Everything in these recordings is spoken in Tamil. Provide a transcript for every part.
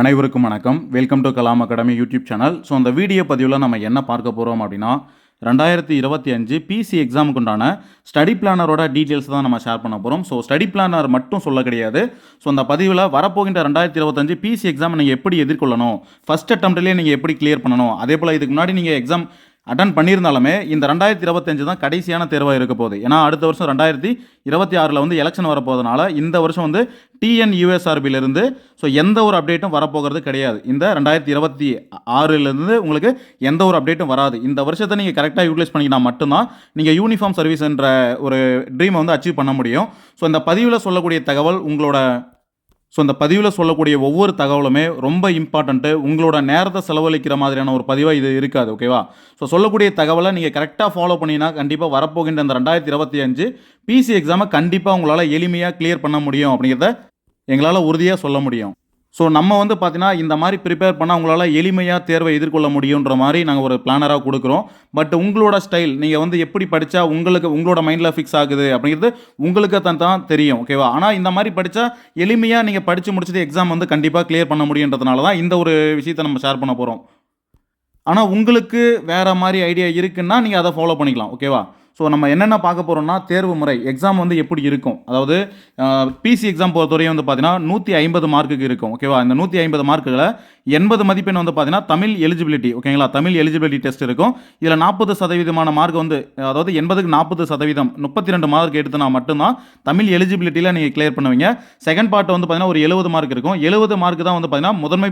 அனைவருக்கும் வணக்கம். Welcome to Kalam academy YouTube channel so அந்த வீடியோ பதிவில் நம்ம என்ன பார்க்க போகிறோம் அப்படின்னா ரெண்டாயிரத்தி இருபத்தி அஞ்சு பிசி எக்ஸாமுக்கு உண்டான ஸ்டடி பிளானரோட டீட்டெயில்ஸ் தான் நம்ம ஷேர் பண்ண போகிறோம் ஸோ ஸ்டடி பிளானர் மட்டும் சொல்ல கிடையாது. ஸோ அந்த பதிவில் வரப்போகின்ற ரெண்டாயிரத்தி இருபத்தஞ்சு பிசி எக்ஸாம் நீங்கள் எப்படி எதிர்கொள்ளணும்? ஃபஸ்ட் அட்டம்ப்ட்லேயே நீங்கள் எப்படி கிளியர் பண்ணணும்? அதே போல் இதுக்கு முன்னாடி நீங்கள் எக்ஸாம் அட்டன் பண்ணியிருந்தாலுமே இந்த ரெண்டாயிரத்தி இருபத்தஞ்சு தான் கடைசியான தேர்வாக இருக்க போகுது. ஏன்னா அடுத்த வருஷம் ரெண்டாயிரத்தி இருபத்தி ஆறில் வந்து எலெக்ஷன் வரப்போகிறதுனால இந்த வருஷம் வந்து டிஎன்யூஎஸ்ஆர்பியிலிருந்து ஸோ எந்த ஒரு அப்டேட்டும் வரப்போகிறது கிடையாது. இந்த ரெண்டாயிரத்தி இருபத்தி ஆறிலிருந்து உங்களுக்கு எந்த ஒரு அப்டேட்டும் வராது. இந்த வருஷத்தை நீங்கள் கரெக்டாக யூட்டிலைஸ் பண்ணிக்கினா மட்டும்தான் நீங்கள் யூனிஃபார்ம் சர்வீஸ்ன்ற ஒரு ட்ரீமை வந்து அச்சீவ் பண்ண முடியும். ஸோ இந்த பதிவில் சொல்லக்கூடிய தகவல் உங்களோட ஸோ இந்த பதிவில் சொல்லக்கூடிய ஒவ்வொரு தகவலுமே ரொம்ப இம்பார்ட்டண்ட்டு உங்களோட நேரத்தை செலவழிக்கிற மாதிரியான ஒரு பதிவாக இது இருக்காது ஓகேவா ஸோ சொல்லக்கூடிய தகவலை நீங்கள் கரெக்டாக ஃபாலோ பண்ணினா கண்டிப்பாக வரப்போகின்ற இந்த ரெண்டாயிரத்தி இருபத்தி அஞ்சு பிசி எக்ஸாமை கண்டிப்பாக உங்களால் எளிமையாக கிளியர் பண்ண முடியும் அப்படிங்கிறத எங்களால் உறுதியாக சொல்ல முடியும். ஸோ நம்ம வந்து பார்த்தீங்கன்னா இந்த மாதிரி ப்ரிப்பேர் பண்ணால் உங்களால் எளிமையாக தேர்வை எதிர்கொள்ள முடியுன்ற மாதிரி நாங்கள் ஒரு பிளானராக கொடுக்குறோம். பட் உங்களோட ஸ்டைல் நீங்கள் வந்து எப்படி படித்தா உங்களுக்கு உங்களோட மைண்டில் ஃபிக்ஸ் ஆகுது அப்படிங்கிறது உங்களுக்கு தான் தான் தெரியும் ஓகேவா ஆனால் இந்த மாதிரி படித்தா எளிமையாக நீங்கள் படித்து முடிச்சுட்டு எக்ஸாம் வந்து கண்டிப்பாக கிளியர் பண்ண முடியுன்றதுனால தான் இந்த ஒரு விஷயத்தை நம்ம ஷேர் பண்ண போகிறோம் ஆனால் உங்களுக்கு வேறு மாதிரி ஐடியா இருக்குன்னா நீங்கள் அதை ஃபாலோ பண்ணிக்கலாம் ஓகேவா ஸோ நம்ம என்னென்ன பார்க்க போகிறோம்னா தேர்வு முறை எக்ஸாம் வந்து எப்படி இருக்கும்? அதாவது பிசி எக்ஸாம் பொறுத்தவரையும் வந்து பார்த்தீங்கன்னா நூற்றி ஐம்பது மார்க்குக்கு இருக்கும் ஓகேவா இந்த நூற்றி ஐம்பது மார்க்குகளை எண்பது மதிப்பெண் வந்து பார்த்தீங்கன்னா தமிழ் எலிஜிபிலிட்டி ஓகேங்களா தமிழ் எலிஜிபிலிட்டி டெஸ்ட் இருக்கும். இதில் நாற்பது சதவீதமான மார்க் வந்து அதாவது எண்பதுக்கு நாற்பது சதவீதம் முப்பத்தி ரெண்டு மார்க் எடுத்துனா மட்டும்தான் தமிழ் எலிஜிபிலிட்டியில் நீங்கள் கிளியர் பண்ணுவீங்க. செகண்ட் பார்ட் வந்து பார்த்தீங்கன்னா ஒரு எழுபது மார்க் இருக்கும். எழுபது மார்க் தான் வந்து பார்த்தீங்கன்னா முதன்மை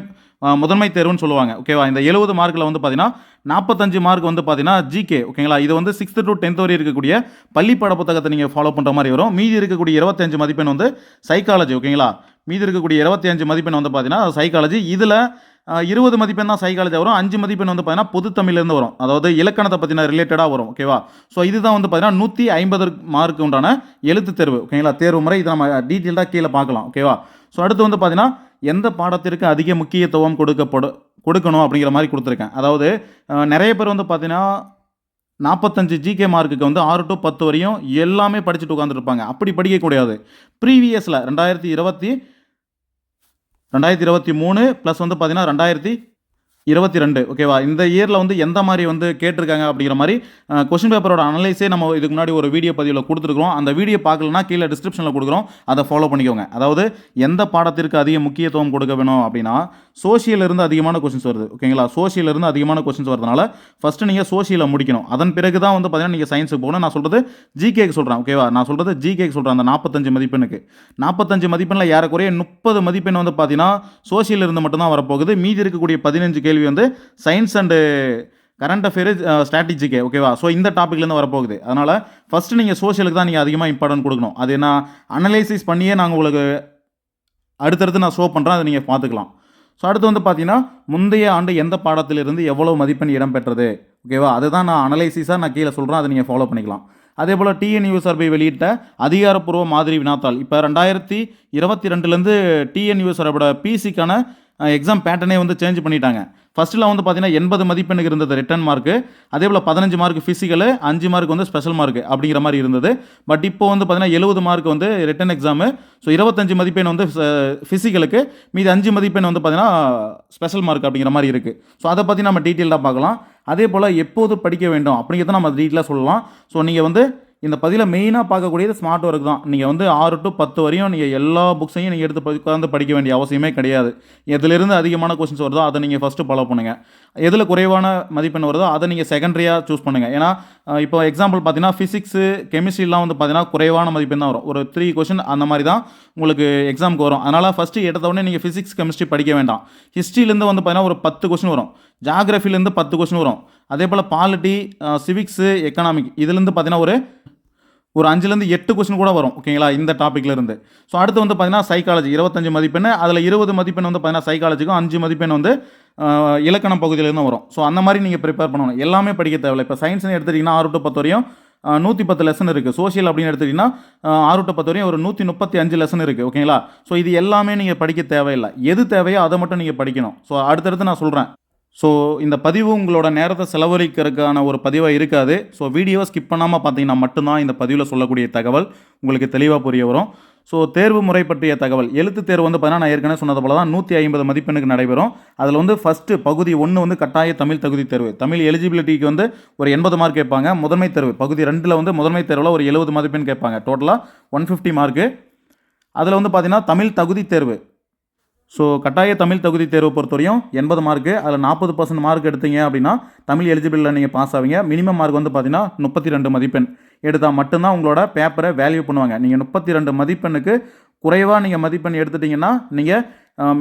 முதன்மை தேர்வுன்னு சொல்லுவாங்க. ஓகேவா இந்த எழுபது மார்க்கில் வந்து பார்த்தீங்கன்னா நாற்பத்தஞ்சு மார்க் வந்து பார்த்தீங்கன்னா ஜிகே ஓகேங்களா இது வந்து சிக்ஸ்த்து டு டென்த் வரை இருக்கக்கூடிய பள்ளி பாட புத்தகத்தை நீங்கள் ஃபாலோ பண்ணுற மாதிரி வரும். மீதி இருக்கக்கூடிய இருபத்தஞ்சு மதிப்பெண் வந்து சைக்காலஜி ஓகேங்களா மீதி இருக்கக்கூடிய இருபத்தி அஞ்சு மதிப்பெண் வந்து பார்த்தீங்கன்னா சைக்காலஜி இதில் இருபது மதிப்பெண் தான் சைக்காலஜி வரும். அஞ்சு மதிப்பெண் வந்து பார்த்தீங்கன்னா பொது தமிழ்லேருந்து வரும். அதாவது இலக்கணத்தை பற்றின ரிலேட்டடாக வரும் ஓகேவா ஸோ இதுதான் வந்து பார்த்தீங்கன்னா நூற்றி ஐம்பது மார்க்கு உண்டான எழுத்து தேர்வு ஓகேங்களா தேர்வு முறை இதை நம்ம டீட்டெயில்டாக கீழே பார்க்கலாம் ஓகேவா ஸோ அடுத்து வந்து பார்த்தீங்கன்னா எந்த பாடத்திற்கு அதிக முக்கியத்துவம் கொடுக்கப்படு கொடுக்கணும் அப்படிங்கிற மாதிரி கொடுத்துருக்கேன். அதாவது நிறைய பேர் வந்து பார்த்தீங்கன்னா நாற்பத்தஞ்சு ஜிகே மார்க்குக்கு வந்து ஆறு டு பத்து வரையும் எல்லாமே படிச்சுட்டு உட்காந்துருப்பாங்க அப்படி படிக்கக்கூடாது ப்ரீவியஸில் ரெண்டாயிரத்தி இருபத்தி ரெண்டாயிரத்தி இருபத்தி மூணு ப்ளஸ் வந்து பார்த்தீங்கன்னா ரெண்டாயிரத்தி இருபத்தி ரெண்டு ஓகேவா இந்த இயரில் வந்து எந்த மாதிரி வந்து கேட்டிருக்காங்க அப்படிங்கிற மாதிரி கொஸ்டின் பேப்பரோட அனலைஸே நம்ம இதுக்கு முன்னாடி ஒரு வீடியோ பதிவில் கொடுத்துருக்குறோம். அந்த வீடியோ பார்க்கலனா கீழே டிஸ்கிரிப்ஷனில் கொடுக்குறோம். அதை ஃபாலோ பண்ணிக்கோங்க. அதாவது எந்த பாடத்திற்கு அதிக முக்கியத்துவம் கொடுக்க வேணும் அப்படின்னா சோஷியல் இருந்து அதிகமான கொஷின்ஸ் வருது. ஓகேங்களா சோஷியல் இருந்து அதிகமான கொஷின்ஸ் வரதுனால ஃபஸ்ட்டு நீங்கள் சோஷியலை முடிக்கணும். அதன் பிறகு தான் வந்து பார்த்தீங்கன்னா நீங்கள் சயின்ஸுக்கு போகணும். நான் சொல்கிறது ஜிகேக்கு சொல்கிறேன் ஓகேவா நான் சொல்கிறது ஜிகேக்கு சொல்கிறேன் அந்த நாற்பத்தஞ்சு மதிப்பெண்ணுக்கு. நாற்பத்தஞ்சு மதிப்பெண்ணில் ஏறக்குறைய முப்பது மதிப்பெண் வந்து பார்த்தீங்கன்னா சோஷியல் இருந்து மட்டும்தான் வரப்போகுது. மீதி இருக்கக்கூடிய பதினஞ்சு கேள்வி வந்து சயின்ஸ் அண்டு கரண்ட் அஃபேர் ஸ்ட்ராட்டஜிக்கே ஓகேவா ஸோ இந்த டாப்பிக்லேருந்து வரப்போகுது. அதனால் ஃபஸ்ட்டு நீங்கள் சோஷியலுக்கு தான் நீங்கள் அதிகமாக இம்பார்ட்டன்ட் கொடுக்கணும். அது நான் அனலைசிஸ் பண்ணியே நாங்கள் உங்களுக்கு அடுத்தடுத்து நான் ஷோ பண்ணுறேன் அதை நீங்கள் பார்த்துக்கலாம். ஸோ அடுத்து வந்து பார்த்தீங்கன்னா முந்தைய ஆண்டு எந்த பாடத்திலிருந்து எவ்வளோ மதிப்பெண் இடம்பெற்றது? ஓகேவா அதுதான் நான் அனலைசிஸாக நான் கீழே சொல்கிறேன் அதை நீங்கள் ஃபாலோ பண்ணிக்கலாம். அதே போல் டிஎன்யூஎஸ்ஆர்பி வெளியிட்ட அதிகாரப்பூர்வ மாதிரி வினாத்தாள். இப்போ ரெண்டாயிரத்தி இருபத்தி ரெண்டுலேருந்து டிஎன்யூஎஸ்ஆர்போட பிசிக்கான எக்ஸாம் பேட்டர்னே வந்து சேஞ்ச் பண்ணிட்டாங்க. ஃபஸ்ட்டில் வந்து பார்த்தீங்கன்னா எண்பது மதிப்பெண்ணுக்கு இருந்தது ரிட்டன் மார்க்கு அதே போல் பதினஞ்சு மார்க் ஃபிசிக்கலு அஞ்சு மார்க் வந்து ஸ்பெஷல் மார்க் அப்படிங்கிற மாதிரி இருந்தது. பட் இப்போ வந்து பார்த்தீங்கன்னா எழுபது மார்க் வந்து ரிட்டன் எக்ஸாமு ஸோ இருபத்தஞ்சு மதிப்பெண் வந்து ஃபிசிக்கலுக்கு மீதி அஞ்சு மதிப்பெண் வந்து பார்த்தீங்கன்னா ஸ்பெஷல் மார்க் அப்படிங்கிற மாதிரி இருக்குது ஸோ அதை பற்றி நம்ம டீட்டெயிலாக பார்க்கலாம். அதே போல் எப்போது படிக்க வேண்டும் அப்படிங்கிறத நம்ம டீட்டெயிலாக சொல்லலாம். ஸோ நீங்கள் வந்து இந்த பதிவில் மெயினாக பார்க்கக்கூடியது ஸ்மார்ட் ஒர்க் தான். நீங்கள் வந்து ஆறு டு பத்து வரையும் நீங்கள் எல்லா புக்ஸையும் நீங்கள் எடுத்து படி- படிக்க வேண்டிய அவசியமே கிடையாது. எதுலேருந்து அதிகமான கொஸ்டின்ஸ் வருதோ அதை நீங்கள் ஃபஸ்ட்டு ஃபாலோ பண்ணுங்கள் எதில் குறைவான மதிப்பெண் வருதோ அதை நீங்கள் செகண்டரியாக சூஸ் பண்ணுங்கள் ஏன்னா இப்போ எக்ஸாம்பிள் பார்த்தீங்கன்னா ஃபிசிக்ஸு கெமிஸ்ட்ரிலாம் வந்து பார்த்தீங்கன்னா குறைவான மதிப்பெண் தான் வரும். ஒரு த்ரீ கொஷின் அந்த மாதிரி தான் உங்களுக்கு எக்ஸாமுக்கு வரும். அதனால் ஃபஸ்ட்டு எடுத்த உடனே நீங்கள் ஃபிசிக்ஸ் கெமிஸ்ட்ரி படிக்க வேண்டாம். ஹிஸ்ட்ரியிலேருந்து வந்து பார்த்தீங்கன்னா ஒரு பத்து கொஷின் வரும். ஜாகிரஃபிலேருந்து பத்து கொஷின் வரும். அதே போல் பாலிட்டி சிவிக்ஸு எக்கனாமிக் இதுலேருந்து பார்த்தீங்கன்னா ஒரு ஒரு அஞ்சுலேருந்து எட்டு கொஸ்டின் கூட வரும் ஓகேங்களா இந்த டாப்பிக்ல இருந்து. ஸோ அடுத்து வந்து பார்த்தீங்கன்னா சைக்காலஜி இருபத்தஞ்சு மதிப்பெண் அதில் இருபது மதிப்பெண் வந்து பார்த்தீங்கன்னா சைக்காலஜிக்கும் அஞ்சு மதிப்பெண் வந்து இலக்கண இலக்கணம் பகுதியிலேருந்து வரும். ஸோ அந்த மாதிரி நீங்கள் ப்ரிப்பேர் பண்ணணும். எல்லாமே படிக்க தேவையில்லை. இப்போ சயின்ஸ்னு எடுத்துட்டிங்கன்னா ஆறு டு பத்து வரையும் நூற்றி பத்து லெசன் இருக்குது சோஷியல் அப்படின்னு எடுத்துக்கிட்டிங்கன்னா ஆறு டு பத்து வரையும் ஒரு நூற்றி முப்பத்தி அஞ்சு லெசன் இருக்குது ஓகேங்களா ஸோ இது எல்லாமே நீங்கள் படிக்க தேவையில்லை. எது தேவையோ அதை மட்டும் நீங்கள் படிக்கணும். ஸோ அடுத்தடுத்து நான் சொல்கிறேன் ஸோ இந்த பதிவு உங்களோட நேரத்தை செலவழிக்கிறதுக்கான ஒரு பதிவாக இருக்காது. ஸோ வீடியோவை ஸ்கிப் பண்ணாமல் பார்த்தீங்கன்னா மட்டும்தான் இந்த பதிவில் சொல்லக்கூடிய தகவல் உங்களுக்கு தெளிவாக புரிய வரும். ஸோ தேர்வு முறை பற்றிய தகவல். எழுத்து தேர்வு வந்து பார்த்தீங்கன்னா நான் ஏற்கனவே சொன்னது போல தான் நூற்றி ஐம்பது மதிப்பெண்ணுக்கு நடைபெறும். அதில் வந்து ஃபஸ்ட்டு பகுதி ஒன்று வந்து கட்டாய தமிழ் தகுதி தேர்வு. தமிழ் எலிஜிபிலிட்டிக்கு வந்து ஒரு எண்பது மார்க் கேட்பாங்க. முதன்மை தேர்வு. பகுதி ரெண்டில் வந்து முதன்மை தேர்வில் ஒரு எழுபது மதிப்பெண் கேட்பாங்க. டோட்டலாக ஒன் ஃபிஃப்டி மார்க்கு அதில் வந்து பார்த்தீங்கன்னா தமிழ் தகுதி தேர்வு. ஸோ கட்டாய தமிழ் தகுதி தேர்வு பொறுத்தவரையும் எண்பது மார்க்கு அதில் நாற்பது பர்சன்ட் மார்க் எடுத்தீங்க அப்படின்னா தமிழ் எலிஜிபிளில் நீங்கள் பாஸ் ஆவீங்க. மினிமம் மார்க் வந்து பார்த்தீங்கன்னா முப்பத்தி ரெண்டு மதிப்பெண். எடுத்தால் மட்டும்தான் உங்களோட பேப்பரை வேல்யூ பண்ணுவாங்க. நீங்கள் முப்பத்தி ரெண்டு மதிப்பெண்ணுக்கு குறைவாக நீங்கள் மதிப்பெண் எடுத்துட்டிங்கன்னா நீங்கள்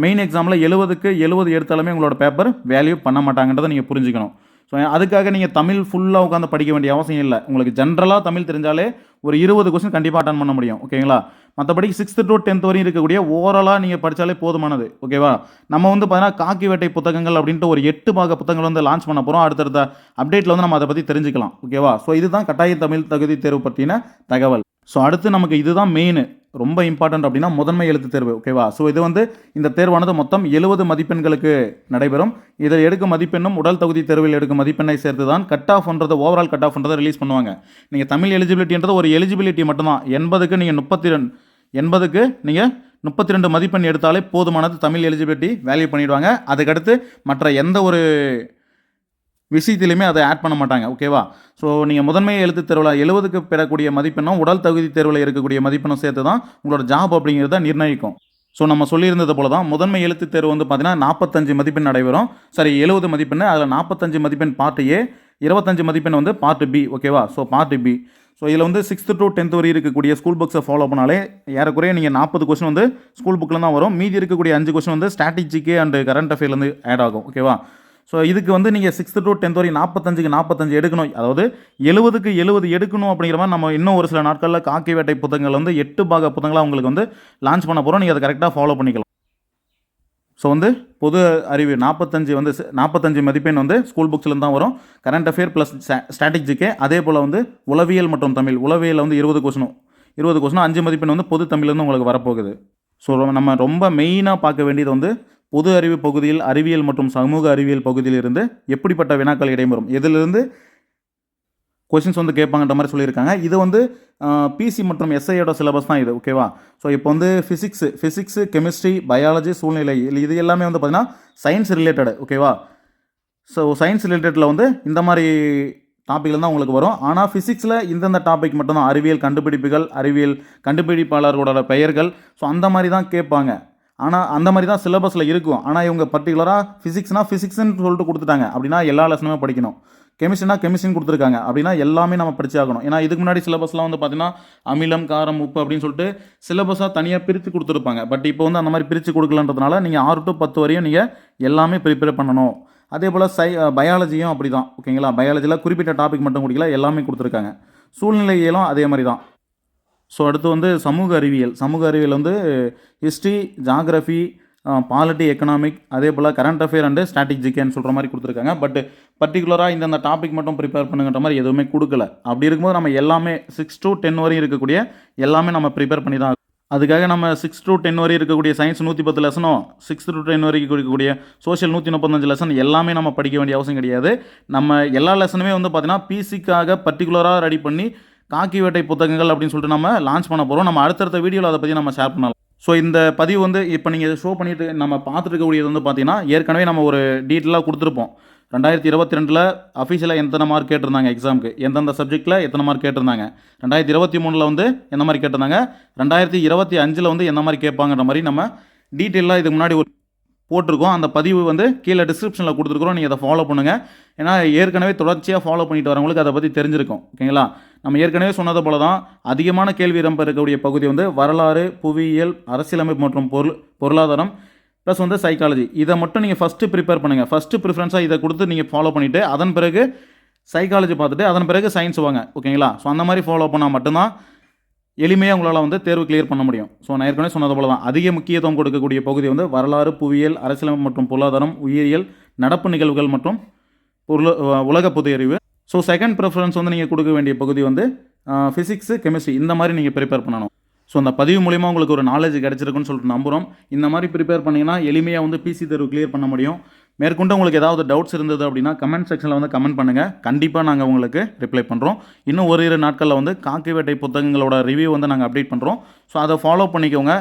மெயின் எக்ஸாமில் எழுபதுக்கு எழுபது எடுத்தாலுமே உங்களோட பேப்பர் வேல்யூ பண்ண மாட்டாங்கன்றதை நீங்கள் புரிஞ்சுக்கணும். ஸோ அதுக்காக நீங்கள் தமிழ் ஃபுல்லாக உட்காந்து படிக்க வேண்டிய அவசியம் இல்லை. உங்களுக்கு ஜென்ரலாக தமிழ் தெரிஞ்சாலே ஒரு இருபது கொஸ்டின் கண்டிப்பாக அட்டன் பண்ண முடியும். ஓகேங்களா மற்றபடி சிக்ஸ்த்து டு டென்த் வரையும் இருக்கக்கூடிய ஓவராலாக நீங்கள் படித்தாலே போதுமானது. ஓகேவா நம்ம வந்து பார்த்தீங்கன்னா காக்கி வேட்டை புத்தகங்கள் அப்படின்ட்டு ஒரு எட்டு பாக புத்தகங்கள் வந்து லான்ச் பண்ண போகிறோம் அடுத்தடுத்த அப்டேட்டில் வந்து நம்ம அதை பற்றி தெரிஞ்சுக்கலாம். ஓகேவா ஸோ இதுதான் கட்டாய தமிழ் தகுதி தேர்வு பற்றின தகவல். ஸோ அடுத்து நமக்கு இதுதான் மெயின் ரொம்ப இம்பார்ட்டன்ட் அப்படின்னா முதன்மை எழுத்து தேர்வு ஓகேவா ஸோ இது வந்து இந்த தேர்வானது மொத்தம் எழுபது மதிப்பெண்களுக்கு நடைபெறும். இதில் எடுக்கும் மதிப்பெண்ணும் உடல் தகுதி தேர்வில் எடுக்கும் மதிப்பெண்ணை சேர்த்து தான் கட் ஆஃப்ன்றது ஓவரால் கட் ஆஃப்ன்றதை ரிலீஸ் பண்ணுவாங்க. நீங்கள் தமிழ் எலிஜிபிலிட்டின்றது ஒரு எலிஜிபிலிட்டி மட்டும்தான். எண்பதுக்கு நீங்கள் முப்பத்தி ரெண்டு எண்பதுக்கு நீங்கள் முப்பத்தி ரெண்டு மதிப்பெண் எடுத்தாலே போதுமானது தமிழ் எலிஜிபிலிட்டி வேல்யூ பண்ணிவிடுவாங்க அதுக்கடுத்து மற்ற எந்த ஒரு விஷயத்திலையுமே அதை ஆட் பண்ண மாட்டாங்க ஓகேவா ஸோ நீங்கள் முதன்மை எழுத்து தேர்வில் எழுபதுக்கு பெறக்கூடிய மதிப்பெண்ணும் உடல் தகுதி தேர்வில் இருக்கக்கூடிய மதிப்பெண்ணும் சேர்த்து தான் உங்களோட ஜாப் அப்படிங்கிறத நிர்ணயிக்கும். ஸோ நம்ம சொல்லியிருந்தது போல தான் முதன்மை எழுத்து தேர்வு வந்து பார்த்தீங்கன்னா நாற்பத்தஞ்சு மதிப்பெண் நடைபெறும். சரி எழுபது மதிப்பெண் அதில் நாற்பத்தஞ்சு மதிப்பெண் பார்ட் ஏ இருபத்தஞ்சு மதிப்பெண் வந்து பார்ட் பி ஓகேவா ஸோ பார்ட் பி ஸோ இதில் வந்து சிக்ஸ்த்து டு டென்த் வரை இருக்கக்கூடிய ஸ்கூல் புக்ஸை ஃபாலோ பண்ணாலே ஏறக்குறைய நீங்கள் நாற்பது கொஸ்டின் வந்து ஸ்கூல் புக்கில் தான் வரும். மீதி இருக்கக்கூடிய அஞ்சு கொஸ்டின் வந்து ஸ்ட்ராட்டஜிக்கு அண்ட் கரண்ட் அஃபேர்லேருந்து ஆட் ஆகும் ஓகேவா ஸோ இதுக்கு வந்து நீங்கள் சிக்ஸ்த்து டு டென்த் வரைக்கும் நாற்பத்தஞ்சுக்கு நாற்பத்தஞ்சு எடுக்கணும். அதாவது எழுபதுக்கு எழுபது எடுக்கணும் அப்படிங்கிற மாதிரி நம்ம இன்னும் ஒரு சில நாட்களில் காக்கி வேட்டை புத்தகங்கள் வந்து எட்டு பாக புத்தகங்களாக உங்களுக்கு வந்து லான்ச் பண்ண போகிறோம் நீங்கள் அதை கரெக்டாக ஃபாலோ பண்ணிக்கலாம். ஸோ வந்து பொது அறிவு நாற்பத்தஞ்சு வந்து நாற்பத்தஞ்சு மதிப்பெண் வந்து ஸ்கூல் புக்ஸ்லேருந்து தான் வரும். கரண்ட் அஃபேர் ப்ளஸ் ஸ்ட்ராட்டஜிக்கே அதே போல் வந்து உளவியல் மற்றும் தமிழ். உளவியலில் வந்து இருபது கொஸ்டினும் இருபது கொஸ்டினும் அஞ்சு மதிப்பெண் வந்து பொது தமிழ்லேருந்து உங்களுக்கு வரப்போகுது. ஸோ நம்ம ரொம்ப மெயினாக பார்க்க வேண்டியது வந்து பொது அறிவு பகுதியில் அறிவியல் மற்றும் சமூக அறிவியல் பகுதியிலிருந்து எப்படிப்பட்ட வினாக்கள் இடைபெறும் எதிலிருந்து கொஷின்ஸ் வந்து கேட்பாங்கன்ற மாதிரி சொல்லியிருக்காங்க. இது வந்து பிசி மற்றும் எஸ்ஐயோட சிலபஸ் தான் இது ஓகேவா ஸோ இப்போ வந்து ஃபிசிக்ஸு ஃபிசிக்ஸு கெமிஸ்ட்ரி பயாலஜி சூழ்நிலை இது எல்லாமே வந்து பார்த்திங்கன்னா சயின்ஸ் ரிலேட்டடு ஓகேவா ஸோ சயின்ஸ் ரிலேட்டடில் வந்து இந்த மாதிரி டாப்பிக்கில் தான் உங்களுக்கு வரும். ஆனால் ஃபிசிக்ஸில் இந்தந்த டாபிக் மட்டும்தான். அறிவியல் கண்டுபிடிப்புகள் அறிவியல் கண்டுபிடிப்பாளர்களோட பெயர்கள். ஸோ அந்த மாதிரி தான் கேட்பாங்க. ஆனால் அந்த மாதிரி தான் சிலபஸில் இருக்கும். ஆனால் இவங்க பர்டிகுலராக ஃபிசிக்ஸ்னால் ஃபிசிக்ஸ்னு சொல்லிட்டு கொடுத்துட்டாங்க. அப்படின்னா எல்லா லெசனுமே படிக்கணும். கெமிஸ்ட்ரினா கெமிஸ்ட்ரின்னு கொடுத்துருக்காங்க. அப்படின்னா எல்லாமே நம்ம படிச்சாகணும் ஏன்னா இதுக்கு முன்னாடி சிலபஸ்லாம் வந்து பார்த்தீங்கன்னா அமிலம் காரம் உப்பு அப்படின்னு சொல்லிட்டு சிலபஸாக தனியாக பிரித்து கொடுத்துருப்பாங்க. பட் இப்போ வந்து அந்த மாதிரி பிரித்து கொடுக்கலன்றதுனால நீங்கள் ஆறு டு பத்து வரையும் நீங்கள் எல்லாமே ப்ரிப்பேர் பண்ணணும். அதே போல் சை பயாலஜியும் அப்படி தான் ஓகேங்களா? பயாலஜியில் குறிப்பிட்ட டாபிக் மட்டும் கொடுக்கல எல்லாமே கொடுத்துருக்காங்க. சூழ்நிலையிலும் அதே மாதிரி தான் ஸோ அடுத்து வந்து சமூக அறிவியல். சமூக அறிவியல் வந்து ஹிஸ்ட்ரி ஜாகிரஃபி பாலிட்டி எக்கனாமிக் அதே போல் கரண்ட் அஃபேர் அண்டு ஸ்ட்ராட்டஜிக்கேன்னு சொல்கிற மாதிரி கொடுத்துருக்காங்க. பட் பர்டிகுலராக இந்தந்த டாபிக் மட்டும் ப்ரிப்பேர் பண்ணுங்கிற மாதிரி எதுவுமே கொடுக்கல. அப்படி இருக்கும்போது நம்ம எல்லாமே சிக்ஸ் டு டென் வரையும் இருக்கக்கூடிய எல்லாமே நம்ம ப்ரிப்பேர் பண்ணி தான் அதுக்காக நம்ம சிக்ஸ் டு டென் வரை இருக்கக்கூடிய சயின்ஸ் நூற்றி பத்து லெசனும் சிக்ஸ் டு டென் வரைக்கும் இருக்கக்கூடிய சோஷியல் நூற்றி முப்பத்தஞ்சு லெசன் எல்லாமே நம்ம படிக்க வேண்டிய அவசியம் கிடையாது. நம்ம எல்லா லெசனுமே வந்து பார்த்திங்கன்னா பிசிக்காக பர்டிகுலராக ரெடி பண்ணி காக்கி வேட்டை புத்தகங்கள் அப்படின்னு சொல்லிட்டு நம்ம லான்ச் பண்ண போகிறோம் நம்ம அடுத்தடுத்த வீடியோவில் அதை பற்றி நம்ம ஷேர் பண்ணலாம். ஸோ இந்த பதிவு வந்து இப்போ நீங்கள் ஷோ பண்ணிட்டு நம்ம பார்த்துருக்கக்கூடியது வந்து பார்த்தீங்கன்னா ஏற்கனவே நம்ம ஒரு டீட்டெயிலாக கொடுத்துருப்போம். ரெண்டாயிரத்தி இருபத்தி ரெண்டில் அஃபீஷியலாக எத்தனை மார்க் கேட்டிருந்தாங்க எக்ஸாமுக்கு எந்தெந்த சப்ஜெக்ட்டில் எத்தனை மார்க் கேட்டிருந்தாங்க? ரெண்டாயிரத்தி இருபத்தி மூணில் வந்து எந்த மாதிரி கேட்டிருந்தாங்க? ரெண்டாயிரத்தி இருபத்தி அஞ்சில் வந்து எந்த மாதிரி கேட்பாங்கன்ற மாதிரி நம்ம டீட்டெயிலாக இதுக்கு முன்னாடி ஒரு போட்டிருக்கோம். அந்த பதிவு வந்து கீழே டிஸ்கிரிப்ஷனில் கொடுத்துருக்குறோம். நீங்கள் அதை ஃபாலோ பண்ணுங்கள் ஏன்னா ஏற்கனவே தொடர்ச்சியாக ஃபாலோ பண்ணிட்டு வரவங்களுக்கு அதை பற்றி தெரிஞ்சிருக்கும். ஓகேங்களா? நம்ம ஏற்கனவே சொன்னது போல தான் அதிகமான கேள்வி இடம்பெற இருக்கக்கூடிய பகுதி வந்து வரலாறு புவியியல் அரசியலமைப்பு மற்றும் பொருள் பொருளாதாரம் ப்ளஸ் வந்து சைக்காலஜி இதை மட்டும் நீங்கள் ஃபஸ்ட்டு ப்ரிப்பேர் பண்ணுங்கள் ஃபஸ்ட்டு ப்ரிஃபரன்ஸாக இதை கொடுத்து நீங்கள் ஃபாலோ பண்ணிவிட்டு அதன் பிறகு சைக்காலஜி பார்த்துட்டு அதன் பிறகு சயின்ஸ் வாங்க. ஓகேங்களா? ஸோ அந்த மாதிரி ஃபாலோ பண்ணால் மட்டும்தான் எளிமையாக உங்களால் வந்து தேர்வு கிளியர் பண்ண முடியும். ஸோ நான் ஏற்கனவே சொன்னது போல தான் அதிக முக்கியத்துவம் கொடுக்கக்கூடிய பகுதி வந்து வரலாறு புவியியல் அரசியலமைப்பு மற்றும் பொருளாதாரம் உயிரியல் நடப்பு நிகழ்வுகள் மற்றும் பொருள் உலக பொது அறிவு ஸோ செகண்ட் ப்ரிஃபரன்ஸ் வந்து நீங்கள் கொடுக்க வேண்டிய பகுதி வந்து ஃபிசிக்ஸு கெமிஸ்ட்ரி இந்த மாதிரி நீங்கள் ப்ரிப்பேர் பண்ணணும். ஸோ அந்த பதிவு மூலிமா உங்களுக்கு ஒரு நாலேஜ் கிடச்சிருக்குன்னு சொல்லிட்டு நம்புகிறோம் இந்த மாதிரி ப்ரிப்பேர் பண்ணிங்கன்னா எளிமையாக வந்து பிசி தேர்வு கிளியர் பண்ண முடியும். மேற்கொண்டு உங்களுக்கு ஏதாவது டவுட்ஸ் இருந்தது அப்படின்னா கமெண்ட் செக்ஷனில் வந்து கமெண்ட் பண்ணுங்கள் கண்டிப்பாக நாங்கள் உங்களுக்கு ரிப்ளை பண்ணுறோம் இன்னும் ஒரு இரு நாட்களில் வந்து காக்கி வேட்டை புத்தகங்களோட ரிவ்யூ வந்து நாங்கள் அப்டேட் பண்ணுறோம் ஸோ அதை ஃபாலோ பண்ணிக்கோங்க.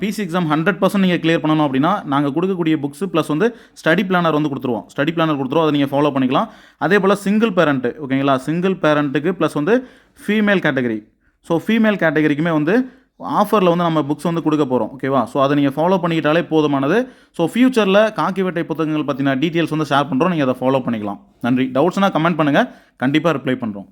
பிசி எக்ஸாம் ஹண்ட்ரட் பர்சன்ட் நீங்கள் கிளியர் பண்ணணும் அப்படின்னா நாங்கள் கொடுக்கக்கூடிய புக்ஸ் ப்ளஸ் வந்து ஸ்டடி பிளானர் வந்து கொடுத்துருவோம். ஸ்டடி பிளானர் கொடுத்துருவோம். அதை நீங்கள் ஃபாலோ பண்ணிக்கலாம். அதே போல் சிங்கிள் பேரண்ட்டு ஓகேங்களா சிங்கிள் பேரண்ட்டுக்கு ப்ளஸ் வந்து ஃபீமேல் கேட்டகரி ஸோ ஃபீமேல் கேட்டகரிக்குமே வந்து ஆஃபரில் வந்து நம்ம புக்ஸ் வந்து கொடுக்க போகிறோம் ஓகேவா ஸோ அதை நீங்கள் ஃபாலோ பண்ணிக்கிட்டாலே போதுமானது. ஸோ ஃபியூச்சரில் காக்கி வேட்டை புத்தகங்கள் பற்றின டீட்டெயில்ஸ் வந்து ஷேர் பண்ணுறோம் நீங்கள் அதை ஃபாலோ பண்ணிக்கலாம். நன்றி. டவுட்ஸ்னால் கமெண்ட் பண்ணுங்கள் கண்டிப்பாக ரிப்ளை பண்ணுறோம்